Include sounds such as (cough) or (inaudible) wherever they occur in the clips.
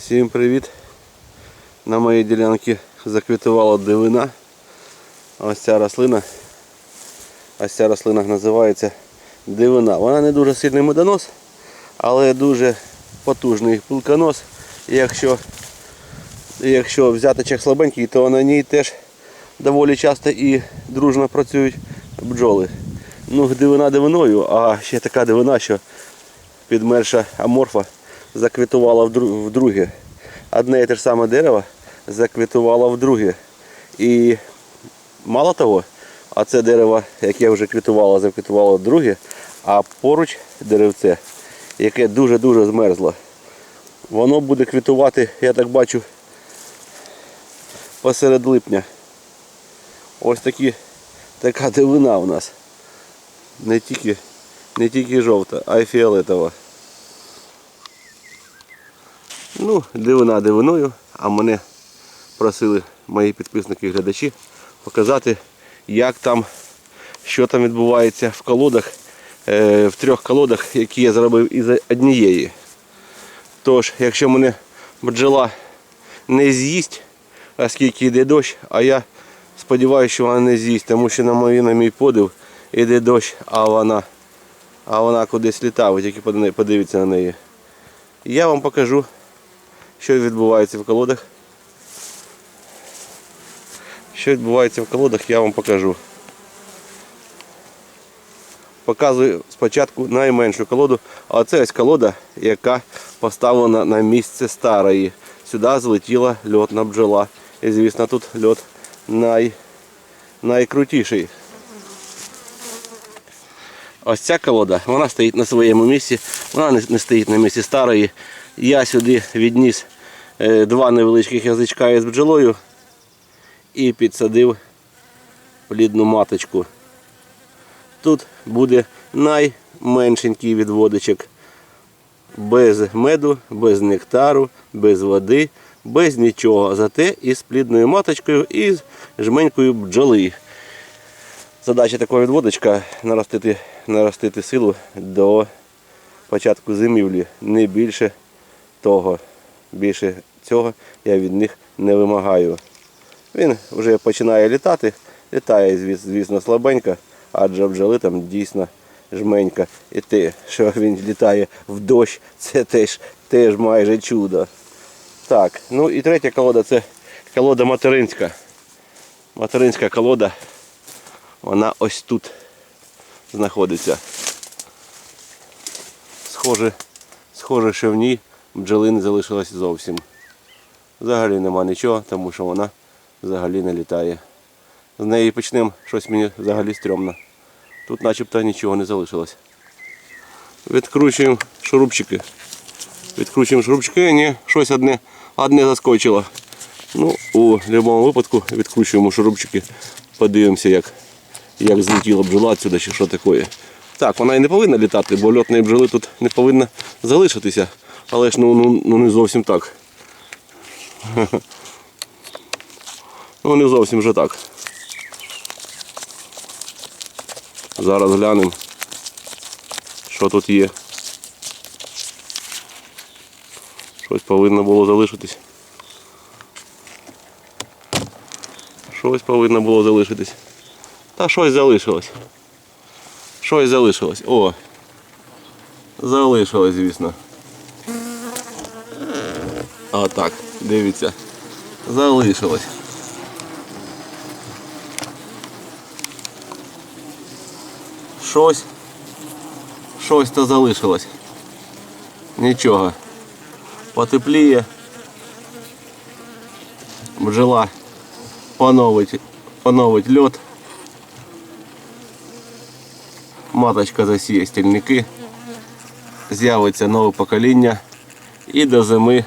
Всім привіт! На моїй ділянці заквітувала дивина. Ось ця рослина. Ось ця рослина називається дивина. Вона не дуже сильний медонос, але дуже потужний пилконос. І якщо, якщо взяточок слабенький, то на ній теж доволі часто і дружно працюють бджоли. Ну, дивина дивиною, а ще така дивина, що підмерша аморфа заквітувала вдруге. Одне і те ж саме дерево заквітувало вдруге. І мало того, а це дерево, яке вже квітувало, заквітувало вдруге, а поруч деревце, яке дуже-дуже змерзло. Воно буде квітувати, я так бачу, посеред липня. Ось такі, така дивина у нас. Не тільки, не тільки жовта, а й фіолетова. Ну, дивина дивиною, а мене просили мої підписники і глядачі показати, як там, що там відбувається в колодах, е, в трьох колодах, які я зробив із однієї. Тож, якщо мене бджола не з'їсть, оскільки йде дощ, а я сподіваюся, що вона не з'їсть, тому що на мій, на мій подив йде дощ, а вона, а вона кудись літає, тільки подивіться на неї. Я вам покажу, що відбувається в колодах. Що відбувається в колодах, я вам покажу. Показую спочатку найменшу колоду, а це ось колода, яка поставлена на місце старої. Сюди злетіла льотна бджола. І звісно тут льот най... найкрутіший. Ось ця колода, вона стоїть на своєму місці, вона не, стоїть на місці старої. Я сюди відніс два невеличких язичка із бджолою і підсадив плідну маточку. Тут буде найменшенький відводичок. Без меду, без нектару, без води, без нічого. Зате із плідною маточкою і з жменькою бджоли. Задача такого відводочка наростити, наростити силу до початку зимівлі. Не більше того. Більше цього я від них не вимагаю. Він вже починає літати, літає, звісно, слабенько, адже бджоли там дійсно жменька. І те, що він літає в дощ, це теж, теж майже чудо. Так, ну і третя колода це колода материнська. Материнська колода, вона ось тут знаходиться. Схоже, схоже, що в ній бджоли не залишилось зовсім. Взагалі нема нічого, тому що вона взагалі не літає. З неї почнемо щось мені взагалі стрьомно. Тут начебто нічого не залишилось. Відкручуємо шурупчики. Відкручуємо шурупчики, ні, щось одне, одне заскочило. Ну, у будь-якому випадку відкручуємо шурупчики, подивимося, як, як злетіла бджола сюди чи що таке. Так, вона і не повинна літати, бо льотної бджоли тут не повинна залишитися. Але ж ну, ну, ну не зовсім так. (laughs) Ну не зовсім вже так. Зараз глянемо, що тут є. Щось повинно було залишитись. Щось повинно було залишитись. Та щось залишилось. Щось залишилось. О! Залишилось, звісно. А так, дивіться. Залишилось. Щось. Щось то залишилось. Нічого. Потепліє. Бджола поновить, поновить льот. Маточка засіє стільники. З'явиться нове покоління. І до зими.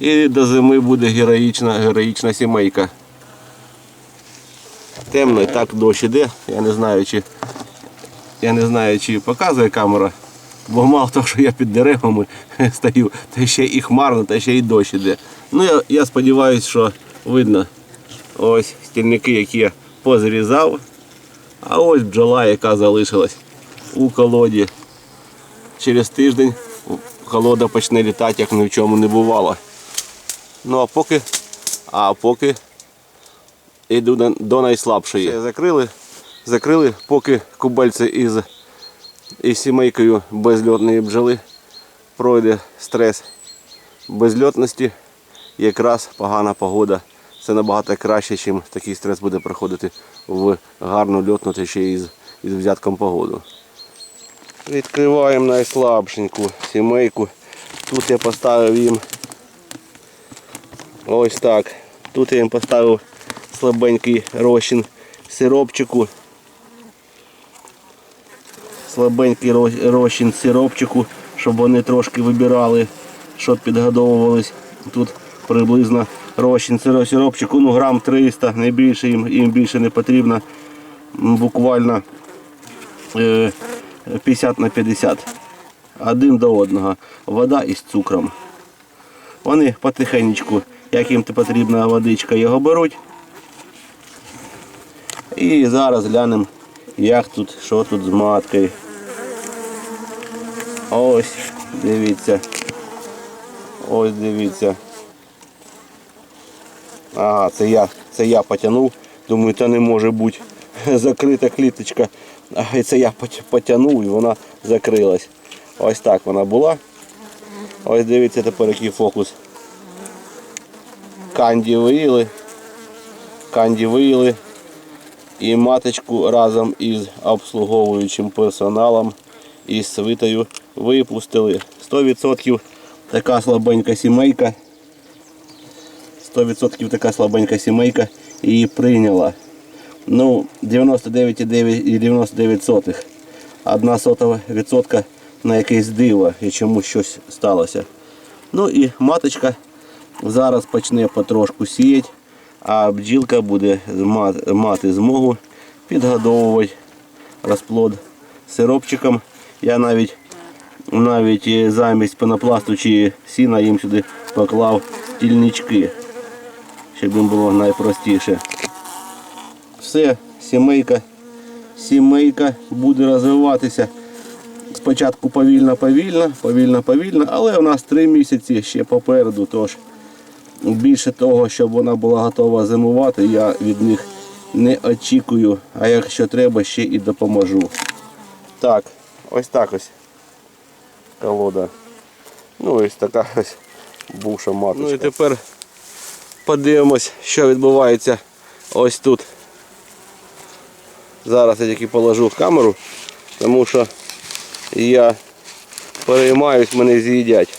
І до зими буде героїчна, героїчна сімейка. Темно і так дощ іде. Я не знаю, чи я не знаю, чи показує камера, бо мало того, що я під деревами (laughs) стою, та ще і хмарно, та ще й дощ іде. Ну я, я сподіваюся, що видно ось стільники, які я позрізав, а ось бджола, яка залишилась у колоді. Через тиждень колода почне літати, як ні в чому не бувало. Ну а поки, а поки йду до, найслабшої. Все, закрили, закрили, поки кубельці із, із сімейкою безльотної бджоли пройде стрес безльотності, якраз погана погода. Це набагато краще, ніж такий стрес буде проходити в гарну льотну ще із, із взятком погоду. Відкриваємо найслабшеньку сімейку. Тут я поставив їм ось так. Тут я їм поставив слабенький розчин сиропчику. Слабенький розчин сиропчику, щоб вони трошки вибирали, щоб підгодовувались. Тут приблизно розчин сиро- сиропчику, ну грам 300, не більше, їм, їм більше не потрібно. Буквально е, 50 на 50. Один до одного. Вода із цукром. Вони потихенечку, як їм потрібна водичка, його беруть. І зараз глянемо, як тут, що тут з маткою. Ось, дивіться. Ось дивіться. Ага, це я, це я потягнув. Думаю, це не може бути (laughs) закрита кліточка. І це я потягнув і вона закрилась. Ось так вона була. Ось дивіться тепер який фокус. Канді виїли. Канді виїли. І маточку разом із обслуговуючим персоналом і свитою випустили. 100% така слабенька сімейка. 100% така слабенька сімейка її прийняла. Ну, 99,9 і 99 сотих. Одна сотова відсотка на якесь диво і чомусь щось сталося. Ну і маточка зараз почне потрошку сіяти, а бджілка буде мати змогу підгодовувати розплод сиропчиком. Я навіть навіть е, замість пенопласту чи сіна їм сюди поклав тільнички, щоб їм було найпростіше. Все, сімейка, сімейка буде розвиватися. Спочатку повільно, повільно, повільно, повільно, але у нас три місяці ще попереду. Тож більше того, щоб вона була готова зимувати, я від них не очікую. А якщо треба, ще і допоможу. Так, ось так ось колода. Ну ось така ось буша маточка. Ну і тепер подивимось, що відбувається ось тут. Зараз я тільки положу камеру, тому що я переймаюсь, мене з'їдять.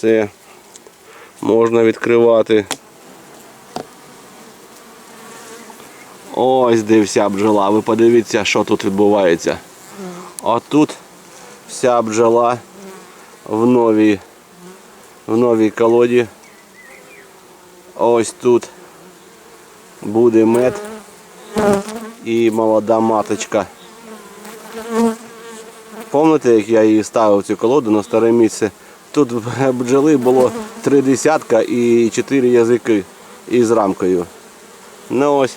Все, можна відкривати. Ось де вся бджола. Ви подивіться, що тут відбувається. А тут вся бджола в новій, в новій колоді. Ось тут буде мед і молода маточка. Пам'ятаєте, як я її ставив цю колоду на старе місце? Тут бджоли було три десятка і чотири язики із рамкою. Ну ось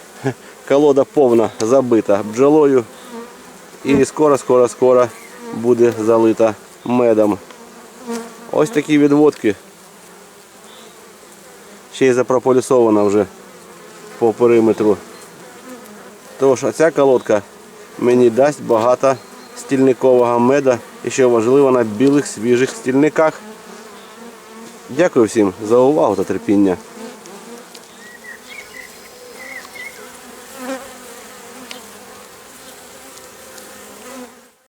колода повна забита бджолою. І скоро, скоро, скоро буде залита медом. Ось такі відводки. Ще й запрополісована вже по периметру. Тож ця колодка мені дасть багато стільникового меда і що важливо на білих свіжих стільниках. Дякую всім за увагу та терпіння.